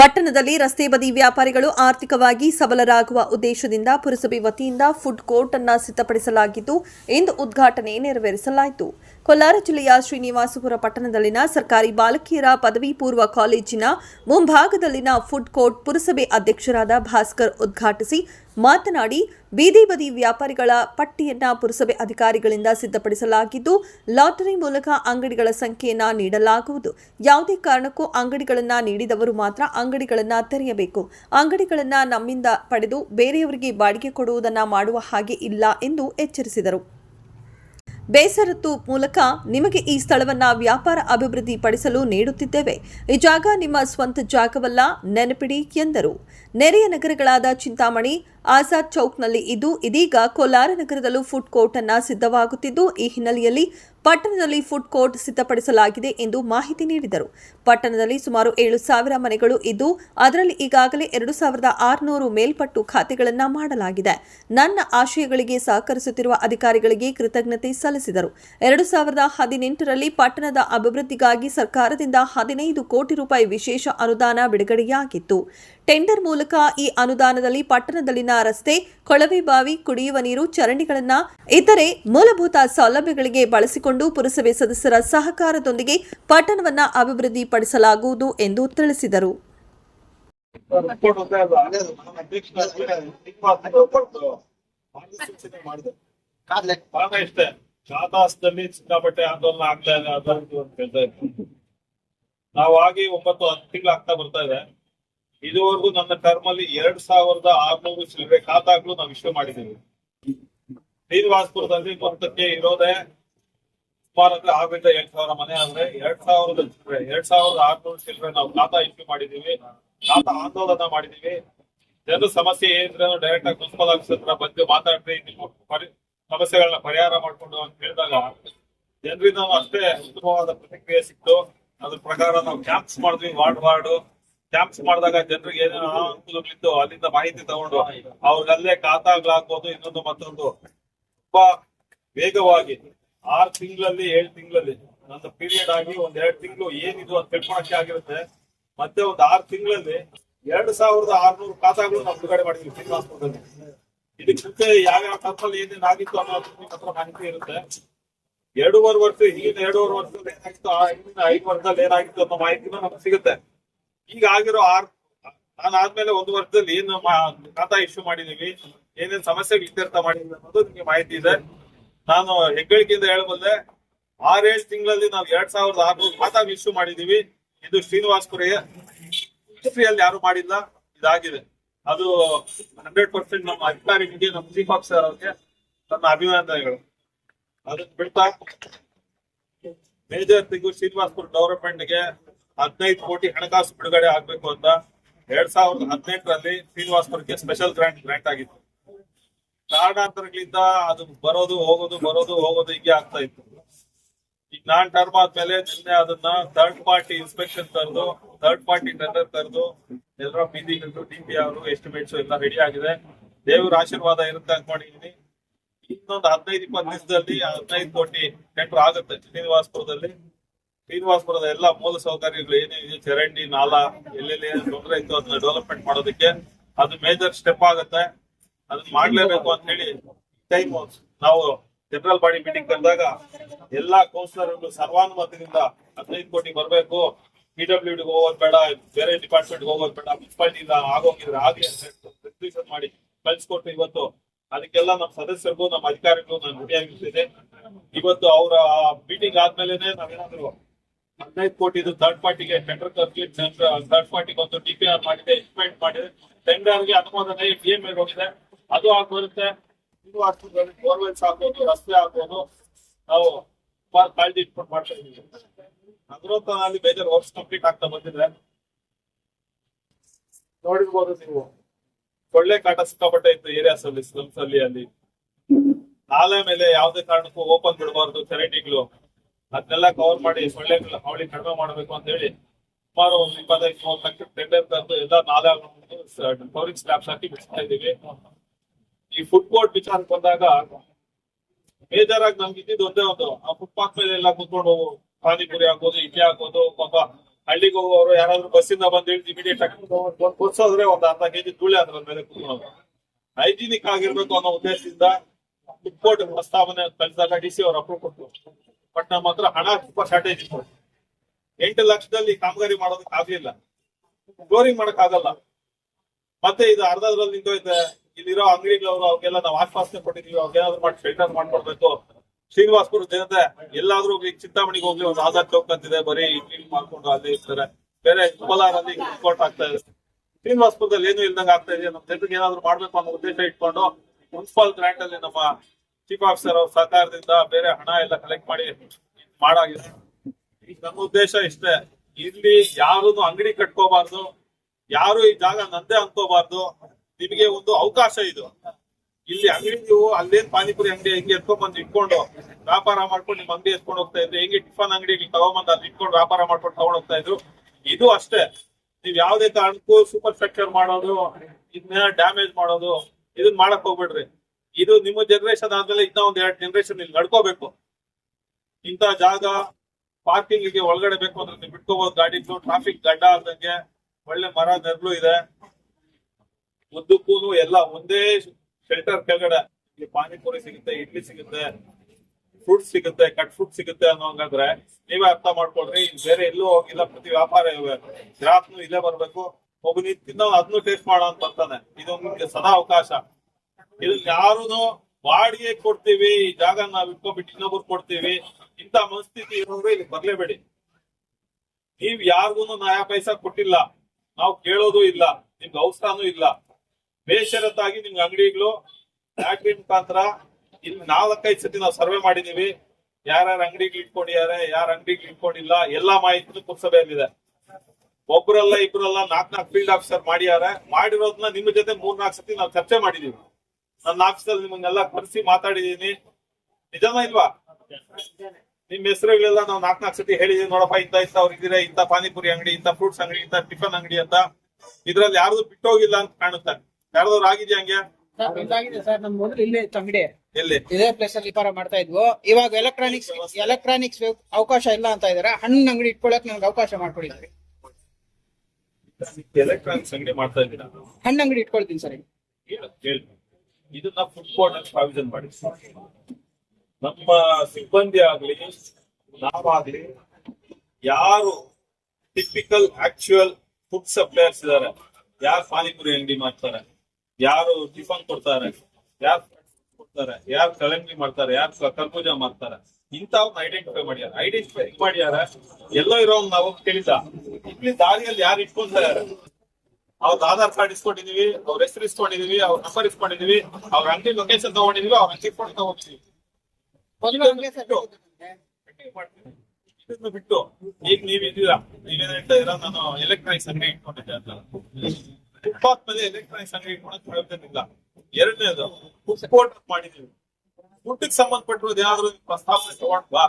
ಪಟ್ಟಣದಲ್ಲಿ ರಸ್ತೆ ಬದಿ ವ್ಯಾಪಾರಿಗಳು ಆರ್ಥಿಕವಾಗಿ ಸಬಲರಾಗುವ ಉದ್ದೇಶದಿಂದ ಪುರಸಭೆ ವತಿಯಿಂದ ಫುಡ್ ಕೋರ್ಟ್ ಅನ್ನು ಸಿದ್ಧಪಡಿಸಲಾಗಿದ್ದು ಇಂದು ಉದ್ಘಾಟನೆ ನೆರವೇರಿಸಲಾಯಿತು. ಕೋಲಾರ ಜಿಲ್ಲೆಯ ಶ್ರೀನಿವಾಸಪುರ ಪಟ್ಟಣದಲ್ಲಿನ ಸರ್ಕಾರಿ ಬಾಲಕಿಯರ ಪದವಿ ಪೂರ್ವ ಕಾಲೇಜಿನ ಮುಂಭಾಗದಲ್ಲಿನ ಫುಡ್ ಕೋರ್ಟ್ ಪುರಸಭೆ ಅಧ್ಯಕ್ಷರಾದ ಭಾಸ್ಕರ್ ಉದ್ಘಾಟಿಸಿ ಮಾತನಾಡಿ, ಬೀದಿ ಬದಿ ವ್ಯಾಪಾರಿಗಳ ಪಟ್ಟಿಯನ್ನ ಪುರಸಭೆ ಅಧಿಕಾರಿಗಳಿಂದ ಸಿದ್ಧಪಡಿಸಲಾಗಿದ್ದು, ಲಾಟರಿ ಮೂಲಕ ಅಂಗಡಿಗಳ ಸಂಖ್ಯೆಯನ್ನ ನೀಡಲಾಗುವುದು. ಯಾವುದೇ ಕಾರಣಕ್ಕೂ ಅಂಗಡಿಗಳನ್ನ ನೀಡಿದವರು ಮಾತ್ರ ಅಂಗಡಿಗಳನ್ನ ತೆರೆಯಬೇಕು. ಅಂಗಡಿಗಳನ್ನ ನಮ್ಮಿಂದ ಪಡೆದು ಬೇರೆಯವರಿಗೆ ಬಾಡಿಗೆ ಕೊಡುವುದನ್ನ ಮಾಡುವ ಹಾಗೆ ಇಲ್ಲ ಎಂದು ಎಚ್ಚರಿಸಿದರು. ಬೇಸರತ್ತು ಮೂಲಕ ನಿಮಗೆ ಈ ಸ್ಥಳವನ್ನ ವ್ಯಾಪಾರ ಅಭಿವೃದ್ಧಿ ಪಡಿಸಲು ನೀಡುತ್ತಿದ್ದೇವೆ. ಈ ಜಾಗ ನಿಮ್ಮ ಸ್ವಂತ ಜಾಗವಲ್ಲ, ನೆನಪಿಡಿ ಎಂದರು. ನೆರೆಯ ನಗರಗಳಾದ ಚಿಂತಾಮಣಿ ಆಜಾದ್ ಚೌಕ್ನಲ್ಲಿ ಇದ್ದು ಇದೀಗ ಕೋಲಾರ ನಗರದಲ್ಲೂ ಫುಡ್ ಕೋರ್ಟ್ ಅನ್ನ ಸಿದ್ಧವಾಗುತ್ತಿದ್ದು, ಈ ಹಿನ್ನೆಲೆಯಲ್ಲಿ ಪಟ್ಟಣದಲ್ಲಿ ಫುಡ್ ಕೋರ್ಟ್ ಸಿದ್ಧಪಡಿಸಲಾಗಿದೆ ಎಂದು ಮಾಹಿತಿ ನೀಡಿದರು. ಪಟ್ಟಣದಲ್ಲಿ ಸುಮಾರು ಏಳು ಸಾವಿರ ಮನೆಗಳು ಇದ್ದು, ಅದರಲ್ಲಿ ಈಗಾಗಲೇ ಎರಡು ಸಾವಿರದ ಆರುನೂರು ಮೇಲ್ಪಟ್ಟು ಖಾತೆಗಳನ್ನು ಮಾಡಲಾಗಿದೆ. ನನ್ನ ಆಶಯಗಳಿಗೆ ಸಹಕರಿಸುತ್ತಿರುವ ಅಧಿಕಾರಿಗಳಿಗೆ ಕೃತಜ್ಞತೆ ಸಲ್ಲಿಸಿದರು. ಎರಡು ಸಾವಿರದ ಹದಿನೆಂಟರಲ್ಲಿ ಪಟ್ಟಣದ ಅಭಿವೃದ್ಧಿಗಾಗಿ ಸರ್ಕಾರದಿಂದ ಹದಿನೈದು ಕೋಟಿ ರೂಪಾಯಿ ವಿಶೇಷ ಅನುದಾನ ಬಿಡುಗಡೆಯಾಗಿತ್ತು. ಟೆಂಡರ್ ಮೂಲಕ ಈ ಅನುದಾನದಲ್ಲಿ ಪಟ್ಟಣದಲ್ಲಿನ ರಸ್ತೆ, ಕೊಳವೆ ಬಾವಿ, ಕುಡಿಯುವ ನೀರು, ಚರಂಡಿಗಳನ್ನು ಇತರೆ ಮೂಲಭೂತ ಸೌಲಭ್ಯಗಳಿಗೆ ಬಳಸಿಕೊಂಡು ಪುರಸಭೆ ಸದಸ್ಯರ ಸಹಕಾರದೊಂದಿಗೆ ಪಟ್ಟಣವನ್ನು ಅಭಿವೃದ್ಧಿಪಡಿಸಲಾಗುವುದು ಎಂದು ತಿಳಿಸಿದರು. ರಿಪೋರ್ಟ್ ಒಂದೇ ಅಲ್ಲ ಅಧ್ಯಕ್ಷ ಮಾಡಿದೆ ಕಾರಣ ಇಷ್ಟೇ ಶಾತಾಸ್ದಲ್ಲಿ ಸಿಕ್ಕಾಪಟ್ಟೆ ಆಂದೋಲನ ಆಗ್ತಾ ಇದೆ ಅದೊಂದು ಅಂತ ಹೇಳ್ತಾ ಇದ್ರು ನಾವು ಆಗಿ ಒಂಬತ್ತು ಹತ್ತು ತಿಂಗಳು ಆಗ್ತಾ ಬರ್ತಾ ಇದೆ. ಇದುವರೆಗೂ ನನ್ನ ಟರ್ಮ್ ಅಲ್ಲಿ ಎರಡ್ ಸಾವಿರದ ಆರ್ನೂರು ಚಿಲ್ಲರೆ ಖಾತಾಗಳು ನಾವು ಇಶ್ಯೂ ಮಾಡಿದ್ದೀವಿ. ಶ್ರೀನಿವಾಸಪುರದಲ್ಲಿ ಮೊತ್ತಕ್ಕೆ ಇರೋದೇ ಸುಮಾರು ಅಂದ್ರೆ ಆರರಿಂದ ಎರಡ್ ಸಾವಿರ ಮನೆ ಅಂದ್ರೆ ಎರಡ್ ಸಾವಿರದ ಚಿಲ್ಲರೆ ಎರಡ್ ಸಾವಿರದ ಆರ್ನೂರು ಚಿಲ್ಲರೆ ನಾವು ಖಾತಾ ಇಶ್ಯೂ ಮಾಡಿದೀವಿ ಖಾತಾ ಆಂದೋಲನ ಮಾಡಿದೀವಿ ಜನರ ಸಮಸ್ಯೆ ಏನಿದ್ರೆ ಡೈರೆಕ್ಟ್ ಆಗಿ ಮುನ್ಸಿಪಲ್ ಆಫೀಸ್ ಹತ್ರ ಬಂದು ಮಾತಾಡ್ರಿ, ನಿಮ್ಮ ಸಮಸ್ಯೆಗಳನ್ನ ಪರಿಹಾರ ಮಾಡ್ಕೊಂಡು ಅಂತ ಹೇಳಿದಾಗ ಜನರಿಂದ ಅಷ್ಟೇ ಉತ್ತಮವಾದ ಪ್ರತಿಕ್ರಿಯೆ ಸಿಕ್ತು. ಅದ್ರ ಪ್ರಕಾರ ನಾವು ಕ್ಯಾಂಪ್ಸ್ ಮಾಡಿದ್ವಿ ವಾರ್ಡ್ ವಾರ್ಡ್. ಕ್ಯಾಂಪ್ಸ್ ಮಾಡಿದಾಗ ಜನರಿಗೆ ಏನೇನು ಅನುಕೂಲಗಳಿತ್ತು, ಅಲ್ಲಿಂದ ಮಾಹಿತಿ ತಗೊಂಡು ಅವ್ರಿಗಲ್ಲೇ ಖಾತಾಗ್ಲಾಗ್ಬೋದು ಇನ್ನೊಂದು ಮತ್ತೊಂದು. ತುಂಬಾ ವೇಗವಾಗಿ ಆರ್ ತಿಂಗಳಲ್ಲಿ, ಏಳು ತಿಂಗಳಲ್ಲಿ ನನ್ನ ಪೀರಿಯಡ್ ಆಗಿ ಒಂದ್ ಎರಡ್ ತಿಂಗಳು ಏನಿದು ಅಂತ ತಿಳ್ಕೊಳಕ್ಕೆ ಆಗಿರುತ್ತೆ. ಮತ್ತೆ ಒಂದ್ ಆರ್ ತಿಂಗಳಲ್ಲಿ ಎರಡ್ ಸಾವಿರದ ಆರ್ನೂರು ಖಾತಾಗಳು ನಾವು ಬಿಡುಗಡೆ ಮಾಡಿದ್ವಿ ಶ್ರೀನಿವಾಸಪುರದಲ್ಲಿ ಇದಕ್ಕೆ ಮುಂಚೆ ಯಾವ್ಯಾವ ಟರ್ಮಲ್ಲಿ ಏನೇನ್ ಆಗಿತ್ತು ಅನ್ನೋದು ಹತ್ರ ಮಾಹಿತಿ ಇರುತ್ತೆ. ಎರಡೂವರೆ ವರ್ಷ ಈಗಿನ ಎರಡೂವರೆ ವರ್ಷದಲ್ಲಿ ಏನಾಗಿತ್ತು, ಆ ಹಿಂದಿನ ಐದು ವರ್ಷದಲ್ಲಿ ಏನಾಗಿತ್ತು ಅನ್ನೋ ಮಾಹಿತಿನೂ ನಮ್ಗೆ ಸಿಗುತ್ತೆ. ಈಗ ಆಗಿರೋ ಆರ್ ನಾನು ಆದ್ಮೇಲೆ ಒಂದು ವರ್ಷದಲ್ಲಿ ಏನು ಖಾತಾ ಇಶ್ಯೂ ಮಾಡಿದೀವಿ. ಏನೇನ್ ಸಮಸ್ಯೆಗೆ ಇತ್ಯರ್ಥ ಮಾಡಿದ್ವಿ ಅನ್ನೋದು ನಿಮಗೆ ಮಾಹಿತಿ ಇದೆ. ನಾನು ಹೆಗ್ಗಳಿಕೆಯಿಂದ ಹೇಳಬಲ್ಲೆ ಆರೇಳು ತಿಂಗಳಲ್ಲಿ ನಾವು ಎರಡ್ ಸಾವಿರದ ಆರ್ನೂರು ಖಾತಾ ಇಶ್ಯೂ ಮಾಡಿದೀವಿ. ಇದು ಶ್ರೀನಿವಾಸ್ಪುರೆಯ ಹಿಸ್ಟ್ರಿಯಲ್ಲಿ ಯಾರು ಮಾಡಿಲ್ಲ, ಇದಾಗಿದೆ. ಅದು ಹಂಡ್ರೆಡ್ ಪರ್ಸೆಂಟ್ ನಮ್ಮ ಅಧಿಕಾರಿಗಳಿಗೆ ನಮ್ಮ ಚೀಫ್ ಆಫೀಸರ್ ಅವ್ರಿಗೆ ನನ್ನ ಅಭಿನಂದನೆಗಳು. ಅದನ್ನ ಬಿಡ್ತಾ ಮೇಜರ್ ತಿಂಗು ಶ್ರೀನಿವಾಸಪುರ ಡೆವಲಪ್ಮೆಂಟ್ಗೆ ಹದಿನೈದು ಕೋಟಿ ಹಣಕಾಸು ಬಿಡುಗಡೆ ಆಗ್ಬೇಕು ಅಂತ ಎರಡ್ ಸಾವಿರದ ಹದಿನೆಂಟರಲ್ಲಿ ಶ್ರೀನಿವಾಸಪುರಕ್ಕೆ ಸ್ಪೆಷಲ್ ಗ್ರಾಂಟ್ ಗ್ರಾಂಟ್ ಆಗಿತ್ತು. ಕಾರಣಾಂತರಗಳಿಂದ ಅದು ಬರೋದು, ಹೋಗೋದು ಬರೋದು, ಹೋಗೋದು ಹೀಗೆ ಆಗ್ತಾ ಇತ್ತು. ಈಗ ನಾನ್ ಟರ್ಮ್ ಆದ್ಮೇಲೆ ನಿನ್ನೆ ಅದನ್ನ ಥರ್ಡ್ ಪಾರ್ಟಿ ಇನ್ಸ್ಪೆಕ್ಷನ್ ತರದು ಥರ್ಡ್ ಪಾರ್ಟಿ ಟೆಂಡರ್ ತರದು ಎಲ್ಲರ ಬೀದಿಗಳು ಡಿ ಪಿ ಅವರು ಎಸ್ಟಿಮೇಟ್ಸ್ ಎಲ್ಲ ರೆಡಿ ಆಗಿದೆ. ದೇವರ ಆಶೀರ್ವಾದ ಇರುತ್ತೆ ಅನ್ಕೊಂಡಿದೀನಿ ಇನ್ನೊಂದು ಹದಿನೈದು, ಇಪ್ಪತ್ತು ದಿವಸದಲ್ಲಿ ಹದಿನೈದು ಕೋಟಿ ಟೆಂಡರ್ ಆಗುತ್ತೆ ಶ್ರೀನಿವಾಸಪುರದಲ್ಲಿ. ಶ್ರೀನಿವಾಸಪುರದ ಎಲ್ಲ ಮೂಲ ಸೌಕರ್ಯಗಳು ಏನೇನಿದೆ ಚರಂಡಿ, ನಾಲ, ಎಲ್ಲೆಲ್ಲಿ ತೊಂದರೆ ಇತ್ತು ಅದನ್ನ ಡೆವಲಪ್ಮೆಂಟ್ ಮಾಡೋದಕ್ಕೆ ಅದು ಮೇಜರ್ ಸ್ಟೆಪ್ ಆಗುತ್ತೆ. ಅದನ್ನ ಮಾಡ್ಲೇಬೇಕು ಅಂತ ಹೇಳಿ ಟೈಮ್ ನಾವು ಜನರಲ್ ಬಾಡಿ ಮೀಟಿಂಗ್ ಕರೆದಾಗ ಎಲ್ಲಾ ಕೌನ್ಸಿಲರ್ಗಳು ಸರ್ವಾನುಮತದಿಂದ ಹದಿನೈದು ಕೋಟಿ ಬರಬೇಕು. ಪಿಡಬ್ಲ್ಯೂ ಡಿ ಹೋಗೋದ್ ಬೇಡ, ಬೇರೆ ಡಿಪಾರ್ಟ್ಮೆಂಟ್ ಹೋಗೋದು ಬೇಡ, ಮುನ್ಸಿಪಾಲಿಟಿಯಿಂದ ಆಗೋಗಿದ್ರೆ ಆಗ್ಲಿ ರೆಸಲ್ಯೂಷನ್ ಮಾಡಿ ಕಳ್ಸಿಕೊಟ್ಟು ಇವತ್ತು. ಅದಕ್ಕೆಲ್ಲ ನಮ್ಮ ಸದಸ್ಯರಿಗೂ ನಮ್ಮ ಅಧಿಕಾರಿಗಳು ನಾನು ರೆಡಿಯಾಗಿರ್ತೀನಿ ಇವತ್ತು ಅವರ ಮೀಟಿಂಗ್ ಆದ್ಮೇಲೆ ನಾವೇನಾದ್ರು ಹದಿನೈದು ಕೋಟಿದು ಥರ್ಡ್ ಪಾರ್ಟಿಗೆ ಟೆಂಡರ್ ಕರ್ಸಿ ಥರ್ಡ್ ಪಾರ್ಟಿಗೆ ಒಂದು ಡಿ ಪಿ ಆರ್ ಮಾಡಿದೆ ಎಸ್ಟಿಮೇಟ್ ಮಾಡಿದೆ. ಟೆಂಡರ್ಗೆ ಅನುಮೋದನೆ ಡಿ ಎಂ ಹೋಗಿದೆ. ಅದು ಆಗ್ ಬರುತ್ತೆ ಇದು ಆಗ್ತದೆ ಬೋರ್ವೆಲ್ಸ್ ಹಾಕೋದು ರಸ್ತೆ ಹಾಕೋದು ನಾವು ಸುಮಾರು ಕಾಳಜಿ ಇಟ್ಕೊಂಡು ಮಾಡ್ತಾ ಇದ್ದೀವಿ. ನಗರೋತ್ಥಾನಲ್ಲಿ ಬೇಜಾರು ವರ್ಕ್ಸ್ ಕಂಪ್ಲೀಟ್ ಆಗ್ತಾ ಬಂದಿದೆ. ನೋಡಿರ್ಬೋದು ನೀವು. ಒಳ್ಳೆ ಕಾಟ ಸಿಕ್ಕಾಪಟ್ಟೆ ಇತ್ತು ಏರಿಯಾಸ್ ಅಲ್ಲಿ ಸ್ಲಮ್ಸ್ ಅಲ್ಲಿ ಅಲ್ಲಿ. ನಾಲೆ ಮೇಲೆ ಯಾವುದೇ ಕಾರಣಕ್ಕೂ ಓಪನ್ ಬಿಡಬಾರ್ದು ಚರಂಡಿಗಳು ಅದನ್ನೆಲ್ಲ ಕವರ್ ಮಾಡಿ ಸೊಳ್ಳೆ ಹಾವಳಿ ಕಡಿಮೆ ಮಾಡಬೇಕು ಅಂತ ಹೇಳಿ ಸುಮಾರು ಒಂದು ಇಪ್ಪತ್ತೈದು ಮೂವತ್ತು ಲಕ್ಷ ಟೆಂಡರ್ ತಂದು ಎಲ್ಲ ನಾಲ್ಕು ಕವರಿಂಗ್ ಸ್ಲ್ಯಾಬ್ಸ್ ಹಾಕಿ ಬಿಡಿಸ್ತಾ ಇದೀವಿ ಈ ಫುಡ್ ಕೋರ್ಟ್ ವಿಚಾರಕ್ಕೆ ಬಂದಾಗ ಬೇಜಾರಾಗಿ ನಮ್ಗೆ ಇದ್ದಿದ್ದು ಒಂದೇ ಒಂದು. ಆ ಫುಟ್ಪಾತ್ ಮೇಲೆ ಎಲ್ಲ ಕೂತ್ಕೊಂಡು ಪಾನಿಪುರಿ ಹಾಕೋದು ಇಡ್ಲಿ ಹಾಕೋದು ಪಾಪ ಹಳ್ಳಿಗೆ ಹೋಗೋರು ಯಾರಾದ್ರೂ ಬಸ್ಸಿಂದ ಬಂದು ಇಳಿದು ಇಮಿಡಿಯೇಟ್ ಆಗಿ ಕೊಡ್ಸೋದ್ರೆ ಒಂದು ಅರ್ಧ ಕೆಜಿ ಧೂಳೆ ಅದ್ರ ಮೇಲೆ ಕುತ್ಕೊಳ್ಳೋದು ಹೈಜಿನಿಕ್ ಆಗಿರ್ಬೇಕು ಅನ್ನೋ ಉದ್ದೇಶದಿಂದ ಫುಡ್ ಪ್ರಸ್ತಾವನೆ ಕಳಿಸಿದಾಗ ಡಿ ಸಿ ಅವ್ರು ಅಪ್ರೂವ್ ಕೊಟ್ಟು ಬಟ್ ನಮ್ಮ ಹತ್ರ ಹಣ ತುಂಬಾ ಶಾರ್ಟೇಜ್ ಇತ್ತು. ಎಂಟು ಲಕ್ಷದಲ್ಲಿ ಕಾಮಗಾರಿ ಮಾಡೋದಕ್ಕೆ ಆಗ್ಲಿಲ್ಲ ಫ್ಲೋರಿಂಗ್ ಮಾಡಕ್ ಆಗಲ್ಲ. ಮತ್ತೆ ಇದು ಅರ್ಧದ್ರಲ್ಲಿ ನಿಂತೋಯ್ತೆ. ಇಲ್ಲಿರೋ ಅಂಗಡಿಗಳವರು, ಅವ್ರಿಗೆಲ್ಲ ನಾವು ಆಶ್ವಾಸನೆ ಕೊಟ್ಟಿದೀವಿ ಅವ್ರಿಗೇನಾದ್ರು ಮಾಡಿ ಶೆಲ್ಟರ್ ಮಾಡ್ಕೊಡ್ಬೇಕು ಶ್ರೀನಿವಾಸ್ಪುರ ಜನತೆ, ಎಲ್ಲಾದ್ರೂ ಹೋಗ್ಲಿ. ಚಿಂತಾಮಣಿಗೆ ಹೋಗ್ಲಿ. ಒಂದು ಆಧಾರ್ ಚೌಕ್ ಅಂತಿದೆ. ಬರೀ ಇಡ್ಲಿ ಮಾಡ್ಕೊಂಡು ಅಲ್ಲಿ ಇರ್ತಾರೆ. ಬೇರೆ ಕೋಲಾರಲ್ಲಿ ಕೋರ್ಟ್ ಆಗ್ತಾ ಇದೆ. ಶ್ರೀನಿವಾಸ್ಪುರದಲ್ಲಿ ಏನು ಇಲ್ದಂಗ ಆಗ್ತಾ ಇದೆ ನಮ್ಮ ಜನರಿಗೆ ಏನಾದ್ರು ಮಾಡ್ಬೇಕು ಅನ್ನೋ ಉದ್ದೇಶ ಇಟ್ಕೊಂಡು ಮುನ್ಸಿಪಾಲ್ ಗ್ರಾಂಟ್ ಅಲ್ಲಿ ನಮ್ಮ ಚೀಫ್ ಆಫೀಸರ್ ಅವ್ರ ಸಹಕಾರದಿಂದ ಬೇರೆ ಹಣ ಎಲ್ಲ ಕಲೆಕ್ಟ್ ಮಾಡಿ ಮಾಡಾಗಿದೆ ನಮ್ಮ ಉದ್ದೇಶ ಇಷ್ಟೇ, ಇಲ್ಲಿ ಯಾರು ಅಂಗಡಿ ಕಟ್ಕೋಬಾರ್ದು, ಯಾರು ಈ ಜಾಗ ನಂದೇ ಅನ್ಕೋಬಾರ್ದು, ನಿಮಗೆ ಒಂದು ಅವಕಾಶ ಇದು. ಇಲ್ಲಿ ಅಂಗಡಿ ನೀವು ಅಲ್ಲೇನ್ ಪಾನಿಪುರಿ ಅಂಗಡಿ ಹೆಂಗೆ ಎತ್ಕೊಂಡ್ ಇಟ್ಕೊಂಡು ವ್ಯಾಪಾರ ಮಾಡ್ಕೊಂಡು ನಿಮ್ ಅಂಗಡಿ ಎತ್ಕೊಂಡು ಹೋಗ್ತಾ ಇದ್ರೆ, ಹೆಂಗೆ ಟಿಫನ್ ಅಂಗಡಿ ತಗೊಂಬಂದು ಅಲ್ಲಿ ಇಟ್ಕೊಂಡು ವ್ಯಾಪಾರ ಮಾಡ್ಕೊಂಡು ತಗೊಂಡ್ ಹೋಗ್ತಾ ಇದ್ರು, ಇದು ಅಷ್ಟೇ. ನೀವ್ ಯಾವ್ದೇ ಕಾರಣಕ್ಕೂ ಸೂಪರ್ ಸ್ಟ್ರಕ್ಚರ್ ಮಾಡೋದು ಇದನ್ನ ಡ್ಯಾಮೇಜ್ ಮಾಡೋದು ಇದನ್ನ ಮಾಡಕ್ ಹೋಗ್ಬೇಡ್ರಿ. ಇದು ನಿಮ್ಮ ಜನರೇಷನ್ ಆದ್ಮೇಲೆ ಇನ್ನ ಒಂದ್ ಎರಡು ಜನರೇಷನ್ ಇಲ್ಲಿ ನಡ್ಕೋಬೇಕು. ಇಂತ ಜಾಗ ಪಾರ್ಕಿಂಗ್ಗೆ ಒಳಗಡೆ ಬೇಕು ಅಂದ್ರೆ ನೀವು ಬಿಟ್ಕೋಬಹುದು ಗಾಡಿಗಳು ಟ್ರಾಫಿಕ್ ಗಡ್ಡ ಆಗ್ದಂಗೆ ಒಳ್ಳೆ ಮರ, ನೆರಳು ಇದೆ. ಉದ್ದಕ್ಕೂ ಎಲ್ಲ ಒಂದೇ ಶೆಲ್ಟರ್ ಕೆಳಗಡೆ. ಇಲ್ಲಿ ಪಾನಿಪುರಿ ಸಿಗುತ್ತೆ, ಇಡ್ಲಿ ಸಿಗುತ್ತೆ ಫ್ರೂಟ್ ಸಿಗುತ್ತೆ ಕಟ್ ಫ್ರೂಟ್ ಸಿಗುತ್ತೆ ಅನ್ನೋ ಹಂಗಾದ್ರೆ ನೀವೇ ಅರ್ಥ ಮಾಡ್ಕೊಳ್ರಿ ಇಲ್ಲಿ ಬೇರೆ ಎಲ್ಲೂ ಹೋಗಿಲ್ಲ, ಪ್ರತಿ ವ್ಯಾಪಾರ ಗ್ರಾಹಕನು ಇಲ್ಲೇ ಬರ್ಬೇಕು. ಒಬ್ಬ ನೀನ್ ತಿನ್ನೋ ಅದನ್ನು ಟೇಸ್ಟ್ ಮಾಡೋ ಅಂತ ಬರ್ತಾನೆ ಇದೊಂದು ಸದಾ ಅವಕಾಶ. ಇದನ್ನ ಯಾರುನು ಬಾಡಿಗೆ ಕೊಡ್ತೀವಿ, ಈ ಜಾಗ ನಾವ್ ಇಟ್ಕೊಂಡ್ಬಿಟ್ಟು ಇನ್ನೊಬ್ರು ಕೊಡ್ತೀವಿ ಇಂತ ಮನಸ್ಥಿತಿ ಇರೋರು ಇಲ್ಲಿ ಬರ್ಲೇಬೇಡಿ. ನೀವ್ ಯಾರಿಗೂ ನಯಾ ಪೈಸಾ ಕೊಟ್ಟಿಲ್ಲ, ನಾವು ಕೇಳೋದು ಇಲ್ಲ, ನಿಮ್ಗೆ ಅವಸರನೂ ಇಲ್ಲ. ಬೇಷರತ್ತಾಗಿ ನಿಮ್ಗೆ ಅಂಗಡಿಗಳು, ಫ್ಯಾಕ್ಟ್ರಿ ಮುಖಾಂತರ ಇಲ್ಲಿ ನಾಲ್ಕೈದು ಸತಿ ನಾವು ಸರ್ವೆ ಮಾಡಿದೀವಿ. ಯಾರ್ಯಾರ ಅಂಗಡಿಗಳು ಇಟ್ಕೊಂಡಿದ್ದಾರೆ, ಯಾರ ಅಂಗಡಿಗಳು ಇಟ್ಕೊಂಡಿಲ್ಲ, ಎಲ್ಲಾ ಮಾಹಿತಿನೂ ಪುರಸಭೆಯಲ್ಲಿದೆ ಒಬ್ರಲ್ಲ ಇಬ್ರಲ್ಲ ನಾಲ್ಕ್ ನಾಲ್ಕು ಫೀಲ್ಡ್ ಆಫೀಸರ್ ಮಾಡಿದ್ದಾರೆ. ಮಾಡಿರೋದನ್ನ ನಿಮ್ಮ ಜೊತೆ ಮೂರ್ ನಾಲ್ಕು ಸತಿ ನಾವು ಚರ್ಚೆ ಮಾಡಿದೀವಿ. ನನ್ನ ಆಫೀಸಲ್ಲಿ ನಿಮ್ಮನ್ನೆಲ್ಲ ಕರೆಸಿ ಮಾತಾಡಿದೀನಿ ನಿಜಾನ ಇಲ್ವಾ? ನಿಮ್ ಹೆಸರುಗಳೆಲ್ಲ ನಾವು ನಾಲ್ಕ್ ನಾಲ್ಕು ಸತಿ ಹೇಳಿದೀವಿ. ನೋಡಪ್ಪ ಇಂತ ಇಂತ ಅವ್ರಿಗೆ ಇದ್ರೆ ಇಂತ ಪಾನಿಪುರಿ ಅಂಗಡಿ ಇಂತ ಫ್ರೂಟ್ಸ್ ಅಂಗಡಿ ಇಂತ ಟಿಫನ್ ಅಂಗಡಿ ಅಂತ. ಇದ್ರಲ್ಲಿ ಯಾರ್ದು ಬಿಟ್ಟೋಗಿಲ್ಲ ಅಂತ ಕಾಣುತ್ತೆ. ಯಾರ್ದವ್ರು ಆಗಿದ್ಯಾ ಹಂಗೆ? ಇದೇ ಪ್ಲೇಸ್ ಅಲ್ಲಿ ವ್ಯಾಪಾರ ಮಾಡ್ತಾ ಇದ್ವು. ಇವಾಗ ಎಲೆಕ್ಟ್ರಾನಿಕ್ಸ್ ಎಲೆಕ್ಟ್ರಾನಿಕ್ಸ್ ಅವಕಾಶ ಇಲ್ಲ ಅಂತ ಇದಾರೆ. ಹಣ್ಣಿನ ಅಂಗಡಿ ಇಟ್ಕೊಳಕ್ ನನ್ಗೆ ಅವಕಾಶ ಮಾಡ್ಕೊಡಿದ್ರಿ ಎಲೆಕ್ಟ್ರಾನಿಕ್ಸ್ ಅಂಗಡಿ ಮಾಡ್ತಾ ಇದ್ದೀರಾ? ಹಣ್ಣು ಅಂಗಡಿ ಇಟ್ಕೊಳ್ತೀನಿ ಸರ್ ಹೇಳು. ಇದನ್ನ ಫುಡ್ ಕೋರ್ಟ್ ಅಲ್ಲಿ ಪ್ರಾವಿಷನ್ ಮಾಡಿ ನಮ್ಮ ಸಿಬ್ಬಂದಿ ಆಗ್ಲಿ ನಾವಾಗ್ಲಿ ಯಾರು ಟಿಪಿಕಲ್ ಆಕ್ಚುಯಲ್ ಫುಡ್ ಸಪ್ಲೈಯರ್ಸ್ ಇದಾರೆ, ಯಾರು ಪಾನಿಪುರಿ ಅಂಗಡಿ ಮಾಡ್ತಾರೆ, ಯಾರು ಟಿಫನ್ ಕೊಡ್ತಾರೆ, ಯಾರು ಕೊಡ್ತಾರೆ, ಯಾರು ಕಳಂಗಿ ಮಾಡ್ತಾರೆ, ಯಾರು ಕರ್ಬೂಜ ಮಾಡ್ತಾರೆ, ಇಂಥವ್ನ ಐಡೆಂಟಿಫೈ ಮಾಡ್ಯಾರ ಐಡೆಂಟಿಫೈ ಮಾಡ್ಯಾರ ಎಲ್ಲೋ ಇರೋ ನಾವು ಕೇಳಿದ. ಇಲ್ಲಿ ದಾರಿಯಲ್ಲಿ ಯಾರು ಇಟ್ಕೊಂತಾರೆ ಅವ್ರ ಆಧಾರ್ ಕಾರ್ಡ್ ಇಸ್ಕೊಂಡಿದೀವಿ ಅವ್ರ ಹೆಸರು ಇಸ್ಕೊಂಡಿದೀವಿ ಅವ್ರ ನಂಬರ್ ಇಸ್ಕೊಂಡಿದೀವಿ ಅವ್ರ ಅಂಗಡಿ ಲೊಕೇಶನ್ ತಗೊಂಡಿದೀವಿ ಅವ್ರ ಅಂಗಡಿ ಫೋಟೋ ತಗೊಂಡಿದೀವಿ ಇದನ್ನ ಬಿಟ್ಟು. ಈಗ ನೀವ್ ಇದ್ದೀರಾ? ನೀವೇನ್ ಹೇಳ್ತಾ ಇದೀರಾ ನಾನು ಎಲೆಕ್ಟ್ರಾನಿಕ್ಸ್ ಅಂಗಡಿ ಇಟ್ಕೊಂಡಿದ್ದೆ ಅಂತ. ಫುಟ್ಪಾತ್ ಮೇಲೆ ಎಲೆಕ್ಟ್ರಾನಿಕ್ಸ್ ಅಂಗಡಿ ಇಟ್ಕೊಳಕ್ ಪ್ರಯೋಜನ ಇಲ್ಲ. ಎರಡನೇದು ಫುಡ್ ಕೋರ್ಟ್ ಮಾಡಿದೀವಿ. ಫುಡ್ಗೆ ಸಂಬಂಧಪಟ್ಟಿರೋದು ನೀವ್ ಪ್ರಸ್ತಾವನೆ ತಗೊಂಡ್ ಬಾ.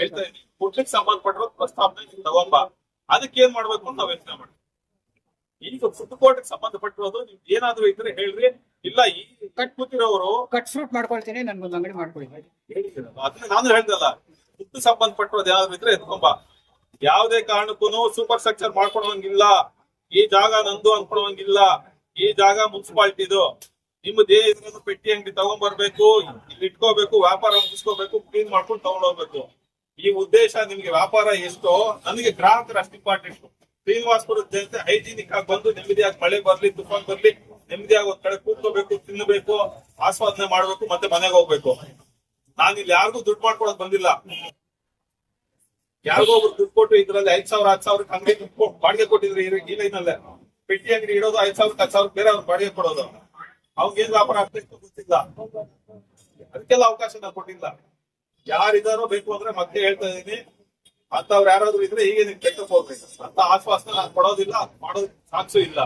ಹೇಳ್ತಾ ಇದೀನಿ ಫುಡ್ಗೆ ಸಂಬಂಧಪಟ್ಟಿರೋ ಪ್ರಸ್ತಾವನೆ ತಗೊಂಡ್ ಬಾ. ಅದಕ್ಕೆ ಏನ್ ಮಾಡ್ಬೇಕು ಅಂತ ನಾವ್ ಯೋಚನೆ ಮಾಡಿ ಈಗ ಫುಡ್ ಕೋರ್ಟ್ ಸಂಬಂಧಪಟ್ಟಿರೋದು ನೀವ್ ಏನಾದ್ರು ಇದ್ರೆ ಹೇಳ್ರಿ. ಇಲ್ಲ ಈ ಕಟ್ ಕೂತಿರೋರು ಕಟ್ ಫ್ರೂಟ್ ಮಾಡ್ಕೊಳ್ತೀನಿ ನನ್ಗೊಂದು ಅಂಗಡಿ ಮಾಡ್ಕೊಳ್ಳಿ ಅದನ್ನ ನಾನು ಹೇಳ್ದಲ್ಲ ಫುಡ್ ಸಂಬಂಧಪಟ್ಟಿರೋದು ಯಾವ್ದು ಇದ್ರೆ ಎತ್ಕೊಂಬ ಯಾವುದೇ ಕಾರಣಕ್ಕೂ ಸೂಪರ್ ಸ್ಟ್ರಕ್ಚರ್ ಮಾಡ್ಕೊಳಂಗಿಲ್ಲ ಈ ಜಾಗ ನಂದು ಅನ್ಕೊಳಂಗಿಲ್ಲ. ಈ ಜಾಗ ಮುನ್ಸಿಪಾಲಿಟಿದು. ನಿಮ್ಮದೇ ಇದ್ರೂ ಪೆಟ್ಟಿ ಅಂಗಡಿ ತಗೊಂಡ್ಬರ್ಬೇಕು ಇಲ್ಲಿ ಇಟ್ಕೋಬೇಕು ವ್ಯಾಪಾರ ಮುಗಿಸ್ಕೋಬೇಕು ಕ್ಲೀನ್ ಮಾಡ್ಕೊಂಡು ತಗೊಂಡೋಗ್ಬೇಕು ಈ ಉದ್ದೇಶ ನಿಮ್ಗೆ ವ್ಯಾಪಾರ ಎಷ್ಟೋ ನನಗೆ ಗ್ರಾಹಕರು ಅಷ್ಟು ಇಂಪಾರ್ಟೆಂಟ್ ಶ್ರೀನಿವಾಸಪುರದ ಜನತೆ ಹೈಜೀನಿಕ್ ಆಗಿ ಬಂದು ನೆಮ್ಮದಿಯಾಗಿ ಮಳೆ ಬರ್ಲಿ, ತುಫಾನ್ ಬರ್ಲಿ, ನೆಮ್ಮದಿಯಾಗಿ ಒಂದ್ ಕಡೆ ಕೂತ್ಕೋಬೇಕು, ತಿನ್ನಬೇಕು, ಆಸ್ವಾದನೆ ಮಾಡ್ಬೇಕು, ಮತ್ತೆ ಮನೆಗೆ ಹೋಗ್ಬೇಕು. ನಾನು ಇಲ್ಲಿ ಯಾರಿಗೂ ದುಡ್ಡು ಮಾಡ್ಕೊಳಕ್ ಬಂದಿಲ್ಲ. ಯಾರಿಗೋ ಒಬ್ರು ದುಡ್ಡು ಕೊಟ್ಟು ಇದ್ರಲ್ಲಿ ಐದ್ ಸಾವಿರ ಹತ್ತು ಸಾವಿರ ಹಂಗೆ ದುಡ್ಡು ಬಾಡಿಗೆ ಕೊಟ್ಟಿದ್ರೆ ಈ- ಲೈನಲ್ಲೇ. ಪೆಟ್ಟಿ ಅಂಗಡಿ ಇಡೋದು ಐದ್ ಸಾವಿರ ಹತ್ತು ಸಾವಿರ ಬೇರೆ ಅವ್ರು ಬಾಡಿಗೆ ಕೊಡೋದು. ಅವ್ಗೆ ಏನ್ ವ್ಯಾಪಾರ ಆಗ್ಬೇಕು ಗೊತ್ತಿಲ್ಲ. ಅದಕ್ಕೆಲ್ಲ ಅವಕಾಶ ನಾನು ಕೊಟ್ಟಿಲ್ಲ. ಯಾರಿದಾರೋ ಬೇಕು ಅಂದ್ರೆ ಮತ್ತೆ ಹೇಳ್ತಾ ಇದೀನಿ ಅಂತವ್ರು ಯಾರಾದ್ರೂ ಇದ್ರೆ ಹೀಗೆ ನೀವು ಕೆಟ್ಟ ಹೋಗ್ಬೇಕು. ಅಂತ ಆಶ್ವಾಸನೆ ನಾನು ಕೊಡೋದಿಲ್ಲ ಮಾಡೋದ್ ಸಾಕ್ಷು ಇಲ್ಲ.